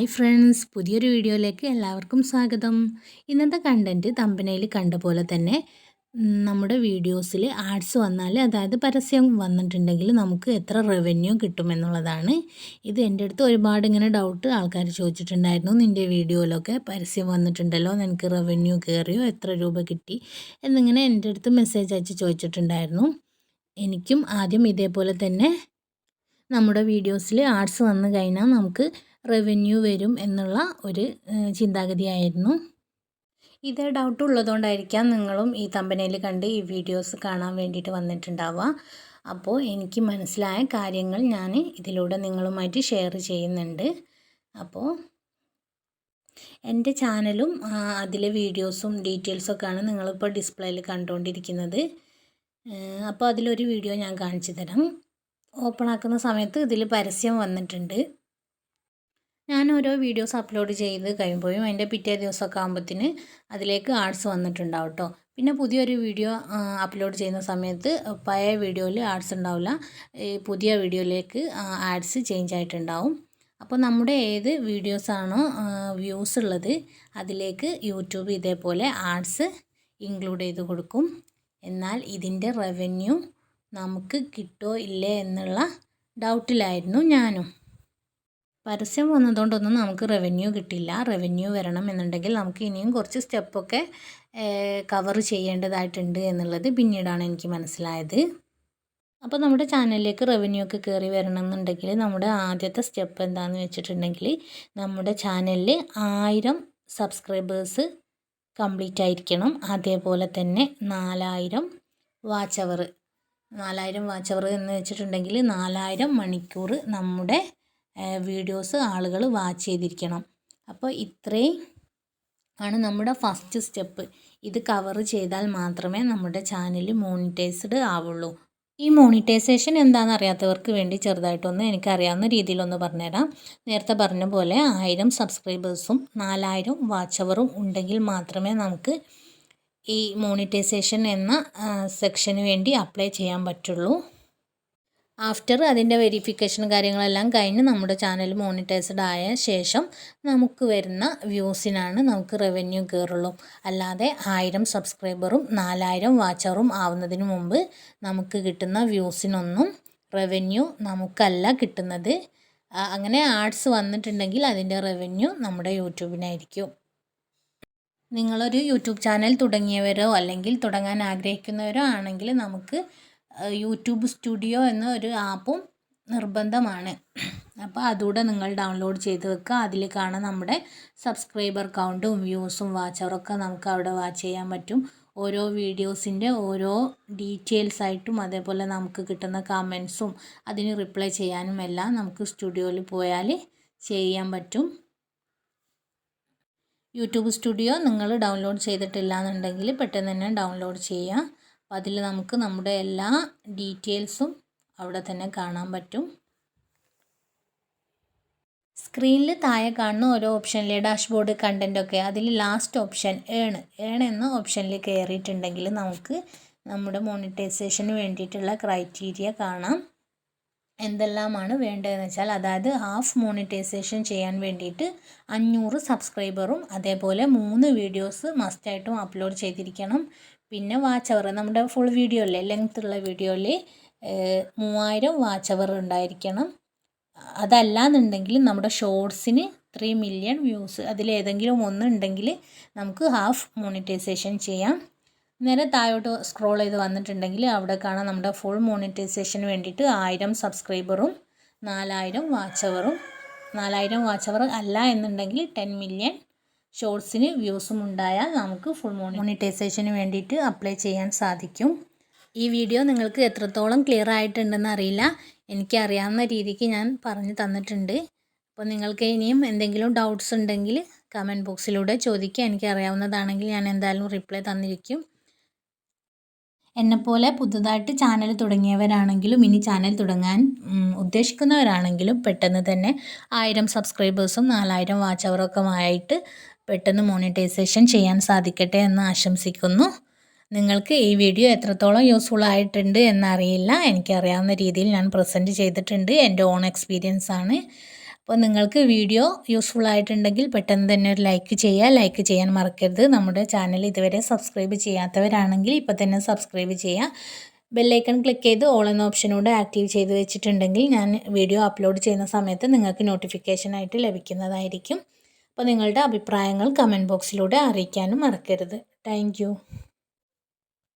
Hi friends. പുതിയൊരു വീഡിയോയിലേക്ക് എല്ലാവർക്കും സ്വാഗതം. ഇന്നത്തെ കണ്ടന്റ് തമ്പനയിൽ കണ്ട പോലെ തന്നെ നമ്മുടെ വീഡിയോസിൽ ആഡ്സ് വന്നാൽ അതായത് പരസ്യം വന്നിട്ടുണ്ടെങ്കിൽ നമുക്ക് എത്ര റവന്യൂ കിട്ടുമെന്നുള്ളതാണ് ഇത് എന്റെ അടുത്ത് ഒരുപാട് ഇങ്ങനെ ഡൗട്ട് ആൾക്കാർ ചോദിച്ചിട്ടുണ്ടായിരുന്നു. നിന്റെ വീഡിയോയിലൊക്കെ പരസ്യം വന്നിട്ടുണ്ടല്ലോ നിനക്ക് റവന്യൂ കയറിയോ എത്ര രൂപ കിട്ടി എന്നിങ്ങനെ എന്റെ അടുത്ത് മെസ്സേജ് അയച്ച് ചോദിച്ചിട്ടുണ്ടായിരുന്നു. എനിക്കും ആദ്യം ഇതേപോലെ തന്നെ നമ്മുടെ വീഡിയോസിൽ ആഡ്സ് വന്നു കഴിഞ്ഞാൽ നമുക്ക് റവന്യൂ വരും എന്നുള്ള ഒരു ചിന്താഗതിയായിരുന്നു. ഇതേ ഡൗട്ട് ഉള്ളതുകൊണ്ടായിരിക്കാം നിങ്ങളും ഈ തമ്പനയിൽ കണ്ട് ഈ വീഡിയോസ് കാണാൻ വേണ്ടിയിട്ട് വന്നിട്ടുണ്ടാവുക. അപ്പോൾ എനിക്ക് മനസ്സിലായ കാര്യങ്ങൾ ഞാൻ ഇതിലൂടെ നിങ്ങളുമായിട്ട് ഷെയർ ചെയ്യുന്നുണ്ട്. അപ്പോൾ എന്റെ ചാനലും അതിലെ വീഡിയോസും ഡീറ്റെയിൽസൊക്കെയാണ് നിങ്ങളിപ്പോൾ ഡിസ്പ്ലേയിൽ കണ്ടുകൊണ്ടിരിക്കുന്നത്. അപ്പോൾ അതിലൊരു വീഡിയോ ഞാൻ കാണിച്ചു തരാം. ഓപ്പൺ ആക്കുന്ന സമയത്ത് ഇതിൽ പരസ്യം വന്നിട്ടുണ്ട്. ഞാൻ ഓരോ വീഡിയോസ് അപ്ലോഡ് ചെയ്ത് കഴിയുമ്പോഴും അതിന്റെ പിറ്റേ ദിവസമൊക്കെ ആകുമ്പോഴത്തേന് അതിലേക്ക് ആർട്സ് വന്നിട്ടുണ്ടാവും കേട്ടോ പിന്നെ പുതിയൊരു വീഡിയോ അപ്ലോഡ് ചെയ്യുന്ന സമയത്ത് പഴയ വീഡിയോയിൽ ആഡ്സ് ഉണ്ടാവില്ല. പുതിയ വീഡിയോയിലേക്ക് ആഡ്സ് ചേഞ്ച് ആയിട്ടുണ്ടാവും. അപ്പോൾ നമ്മുടെ ഏത് വീഡിയോസാണോ വ്യൂസ് ഉള്ളത് അതിലേക്ക് യൂട്യൂബ് ഇതേപോലെ ആഡ്സ് ഇൻക്ലൂഡ് ചെയ്ത് കൊടുക്കും. എന്നാൽ ഇതിന്റെ റവന്യൂ നമുക്ക് കിട്ടോ ഇല്ലേ എന്നുള്ള ഡൗട്ടിലായിരുന്നു ഞാനും. പരസ്യം വന്നതുകൊണ്ടൊന്നും നമുക്ക് റവന്യൂ കിട്ടില്ല. റവന്യൂ വരണം എന്നുണ്ടെങ്കിൽ നമുക്ക് ഇനിയും കുറച്ച് സ്റ്റെപ്പൊക്കെ കവർ ചെയ്യേണ്ടതായിട്ടുണ്ട് എന്നുള്ളത് പിന്നീടാണ് എനിക്ക് മനസ്സിലായത്. അപ്പോൾ നമ്മുടെ ചാനലിലേക്ക് റവന്യൂ ഒക്കെ കയറി വരണം എന്നുണ്ടെങ്കിൽ നമ്മുടെ ആദ്യത്തെ സ്റ്റെപ്പ് എന്താണെന്ന് വെച്ചിട്ടുണ്ടെങ്കിൽ നമ്മുടെ ചാനലിൽ ആയിരം സബ്സ്ക്രൈബേഴ്സ് കംപ്ലീറ്റ് ആയിരിക്കണം. അതേപോലെ തന്നെ നാലായിരം വാച്ച് അവർ നാലായിരം വാച്ച് അവർ എന്ന് വെച്ചിട്ടുണ്ടെങ്കിൽ നാലായിരം മണിക്കൂർ നമ്മുടെ വീഡിയോസ് ആളുകൾ വാച്ച് ചെയ്തിരിക്കണം. അപ്പോൾ ഇത്രയും ആണ് നമ്മുടെ ഫസ്റ്റ് സ്റ്റെപ്പ്. ഇത് കവർ ചെയ്താൽ മാത്രമേ നമ്മുടെ ചാനൽ മോണിറ്റൈസ്ഡ് ആവുള്ളൂ. ഈ മോണിറ്റൈസേഷൻ എന്താണെന്ന് അറിയാത്തവർക്ക് വേണ്ടി ചെറുതായിട്ടൊന്ന് എനിക്കറിയാവുന്ന രീതിയിലൊന്ന് പറഞ്ഞുതരാം. നേരത്തെ പറഞ്ഞ പോലെ ആയിരം സബ്സ്ക്രൈബേഴ്സും നാലായിരം വാച്ചവറും ഉണ്ടെങ്കിൽ മാത്രമേ നമുക്ക് ഈ മോണിറ്റൈസേഷൻ എന്ന സെക്ഷന് വേണ്ടി അപ്ലൈ ചെയ്യാൻ പറ്റുള്ളൂ. ആഫ്റ്റർ അതിന്റെ വെരിഫിക്കേഷൻ കാര്യങ്ങളെല്ലാം കഴിഞ്ഞ് നമ്മുടെ ചാനൽ മോണിറ്റൈസ്ഡ് ആയ ശേഷം നമുക്ക് വരുന്ന വ്യൂസിനാണ് നമുക്ക് റവന്യൂ കയറുള്ളൂ. അല്ലാതെ ആയിരം സബ്സ്ക്രൈബറും നാലായിരം വാച്ചറും ആവുന്നതിന് മുമ്പ് നമുക്ക് കിട്ടുന്ന വ്യൂസിനൊന്നും റവന്യൂ നമുക്കല്ല കിട്ടുന്നത്. അങ്ങനെ ആഡ്സ് വന്നിട്ടുണ്ടെങ്കിൽ അതിന്റെ റവന്യൂ നമ്മുടെ യൂട്യൂബിനായിരിക്കും. നിങ്ങളൊരു യൂട്യൂബ് ചാനൽ തുടങ്ങിയവരോ അല്ലെങ്കിൽ തുടങ്ങാൻ ആഗ്രഹിക്കുന്നവരോ ആണെങ്കിൽ നമുക്ക് യൂട്യൂബ് സ്റ്റുഡിയോ എന്ന ഒരു ആപ്പും നിർബന്ധമാണ്. അപ്പോൾ അതുകൂടെ നിങ്ങൾ ഡൗൺലോഡ് ചെയ്ത് വെക്കുക. അതിൽ കാണാൻ നമ്മുടെ സബ്സ്ക്രൈബർ കൗണ്ടും വ്യൂസും വാച്ചറൊക്കെ നമുക്ക് അവിടെ വാച്ച് ചെയ്യാൻ പറ്റും. ഓരോ വീഡിയോസിന്റെ ഓരോ ഡീറ്റെയിൽസ് ആയിട്ടും അതേപോലെ നമുക്ക് കിട്ടുന്ന കമൻസും അതിന് റിപ്ലൈ ചെയ്യാനും എല്ലാം നമുക്ക് സ്റ്റുഡിയോയിൽ പോയാൽ ചെയ്യാൻ പറ്റും. യൂട്യൂബ് സ്റ്റുഡിയോ നിങ്ങൾ ഡൗൺലോഡ് ചെയ്തിട്ടില്ല എന്നുണ്ടെങ്കിൽ പെട്ടെന്ന് തന്നെ ഡൗൺലോഡ് ചെയ്യുക. അപ്പോൾ അതിൽ നമുക്ക് നമ്മുടെ എല്ലാ ഡീറ്റെയിൽസും അവിടെ തന്നെ കാണാൻ പറ്റും. സ്ക്രീനിൽ താഴെ കാണുന്ന ഓരോ ഓപ്ഷനിലെ ഡാഷ്ബോർഡ് കണ്ടന്റൊക്കെ അതിൽ ലാസ്റ്റ് ഓപ്ഷൻ ഏൺ ഏൺ എന്ന ഓപ്ഷനിൽ കയറിയിട്ടുണ്ടെങ്കിൽ നമുക്ക് നമ്മുടെ മോണിറ്റൈസേഷന് വേണ്ടിയിട്ടുള്ള ക്രൈറ്റീരിയ കാണാം. എന്തെല്ലാമാണ് വേണ്ടതെന്ന് വെച്ചാൽ അതായത് ഹാഫ് മോണിറ്റൈസേഷൻ ചെയ്യാൻ വേണ്ടിയിട്ട് അഞ്ഞൂറ് സബ്സ്ക്രൈബറും അതേപോലെ മൂന്ന് വീഡിയോസ് മസ്റ്റായിട്ടും അപ്ലോഡ് ചെയ്തിരിക്കണം. പിന്നെ വാച്ച് അവർ നമ്മുടെ ഫുൾ വീഡിയോ അല്ലേ ലെങ്ത് ഉള്ള വീഡിയോയിൽ മൂവായിരം വാച്ച് അവർ ഉണ്ടായിരിക്കണം. അതല്ലാന്നുണ്ടെങ്കിൽ നമ്മുടെ ഷോർട്സിന് ത്രീ മില്യൺ വ്യൂസ് അതിലേതെങ്കിലും ഒന്ന് ഉണ്ടെങ്കിൽ നമുക്ക് ഹാഫ് മോണിറ്റൈസേഷൻ ചെയ്യാം. നേരെ താഴോട്ട് സ്ക്രോൾ ചെയ്ത് വന്നിട്ടുണ്ടെങ്കിൽ അവിടെ കാണാം നമ്മുടെ ഫുൾ മോണിറ്റൈസേഷന് വേണ്ടിയിട്ട് ആയിരം സബ്സ്ക്രൈബറും നാലായിരം വാച്ചവറും നാലായിരം വാച്ചവർ അല്ല എന്നുണ്ടെങ്കിൽ ടെൻ മില്യൺ ഷോർട്സിന് വ്യൂസും ഉണ്ടായാൽ നമുക്ക് ഫുൾ മോണിറ്റൈസേഷന് വേണ്ടിയിട്ട് അപ്ലൈ ചെയ്യാൻ സാധിക്കും. ഈ വീഡിയോ നിങ്ങൾക്ക് എത്രത്തോളം ക്ലിയർ ആയിട്ടുണ്ടെന്ന് അറിയില്ല. എനിക്കറിയാവുന്ന രീതിക്ക് ഞാൻ പറഞ്ഞു തന്നിട്ടുണ്ട്. അപ്പോൾ നിങ്ങൾക്ക് ഇനിയും എന്തെങ്കിലും ഡൗട്ട്സ് ഉണ്ടെങ്കിൽ കമന്റ് ബോക്സിലൂടെ ചോദിക്കുക. എനിക്കറിയാവുന്നതാണെങ്കിൽ ഞാൻ എന്തായാലും റിപ്ലൈ തന്നിരിക്കും. എന്നെപ്പോലെ പുതുതായിട്ട് ചാനൽ തുടങ്ങിയവരാണെങ്കിലും ഇനി ചാനൽ തുടങ്ങാൻ ഉദ്ദേശിക്കുന്നവരാണെങ്കിലും പെട്ടെന്ന് തന്നെ ആയിരം സബ്സ്ക്രൈബേഴ്സും നാലായിരം വാച്ച് അവറൊക്കെ ആയിട്ട് പെട്ടെന്ന് മോണിറ്റൈസേഷൻ ചെയ്യാൻ സാധിക്കട്ടെ എന്ന് ആശംസിക്കുന്നു. നിങ്ങൾക്ക് ഈ വീഡിയോ എത്രത്തോളം യൂസ്ഫുൾ ആയിട്ടുണ്ട് എന്നറിയില്ല. എനിക്കറിയാവുന്ന രീതിയിൽ ഞാൻ പ്രസന്റ് ചെയ്തിട്ടുണ്ട്. എന്റെ ഓൺ എക്സ്പീരിയൻസ് ആണ് അപ്പോൾ നിങ്ങൾക്ക് വീഡിയോ യൂസ്ഫുൾ ആയിട്ടുണ്ടെങ്കിൽ പെട്ടെന്ന് തന്നെ ഒരു ലൈക്ക് ചെയ്യുക. ലൈക്ക് ചെയ്യാൻ മറക്കരുത്. നമ്മുടെ ചാനൽ ഇതുവരെ സബ്സ്ക്രൈബ് ചെയ്യാത്തവരാണെങ്കിൽ ഇപ്പോൾ തന്നെ സബ്സ്ക്രൈബ് ചെയ്യുക. ബെല്ലൈക്കൺ ക്ലിക്ക് ചെയ്ത് ഓൾ എന്ന ഓപ്ഷനോട് ആക്റ്റീവ് ചെയ്ത് വെച്ചിട്ടുണ്ടെങ്കിൽ ഞാൻ വീഡിയോ അപ്ലോഡ് ചെയ്യുന്ന സമയത്ത് നിങ്ങൾക്ക് നോട്ടിഫിക്കേഷനായിട്ട് ലഭിക്കുന്നതായിരിക്കും. അപ്പോൾ നിങ്ങളുടെ അഭിപ്രായങ്ങൾ കമന്റ് ബോക്സിലൂടെ അറിയിക്കാനും മറക്കരുത്. താങ്ക്